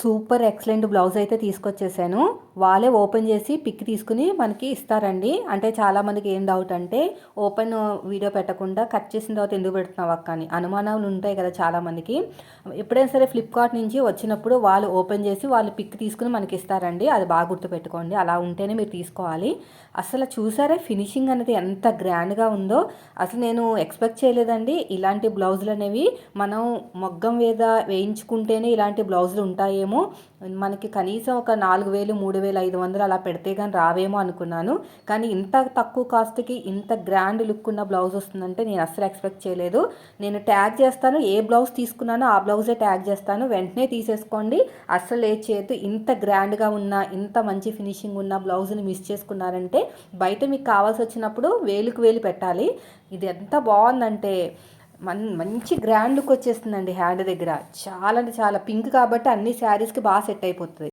Super excellent blouse అయితే తీసుకొచ్చేసాను. వాళ్ళే open చేసి పిక్ తీసుకుని మనకి ఇస్తారండి. అంటే చాలామందికి ఏం డౌట్ అంటే ఓపెన్ వీడియో పెట్టకుండా కట్ చేసిన తర్వాత ఎందుకు పెడుతున్నావు అక్క అని. అనుమానాలు ఉంటాయి కదా చాలామందికి ఎప్పుడైనా సరే ఫ్లిప్కార్ట్ నుంచి వచ్చినప్పుడు వాళ్ళు ఓపెన్ చేసి వాళ్ళు పిక్ తీసుకుని మనకి ఇస్తారండి. అది బాగా గుర్తుపెట్టుకోండి. అలా ఉంటేనే మీరు తీసుకోవాలి. అసలు చూసారే ఫినిషింగ్ అనేది ఎంత గ్రాండ్గా ఉందో. అసలు నేను ఎక్స్పెక్ట్ చేయలేదండి. ఇలాంటి బ్లౌజులు అనేవి మనం మొగ్గం మీద వేయించుకుంటేనే ఇలాంటి బ్లౌజులు ఉంటాయేమో. మనకి కనీసం ఒక నాలుగు వేలు మూడు వేలు ఐదు వందలు అలా పెడితే కానీ రావేమో అనుకున్నాను. కానీ ఇంత తక్కువ కాస్ట్కి ఇంత గ్రాండ్ లుక్ ఉన్న బ్లౌజ్ వస్తుందంటే నేను అస్సలు ఎక్స్పెక్ట్ చేయలేదు. నేను ట్యాగ్ చేస్తాను. ఏ బ్లౌజ్ తీసుకున్నానో ఆ బ్లౌజే ట్యాగ్ చేస్తాను. వెంటనే తీసేసుకోండి. అస్సలు ఏ చేతి ఇంత గ్రాండ్గా ఉన్న ఇంత మంచి ఫినిషింగ్ ఉన్న బ్లౌజ్ని మిస్ చేసుకున్నారంటే బయట మీకు కావాల్సి వచ్చినప్పుడు వేలుకు వేలు పెట్టాలి. ఇది ఎంత బాగుందంటే మన్ మంచి గ్రాండ్ లుక్ వచ్చేస్తుందండి హ్యాండ్ దగ్గర. చాలా అంటే చాలా. పింక్ కాబట్టి అన్ని శారీస్కి బాగా సెట్ అయిపోతుంది.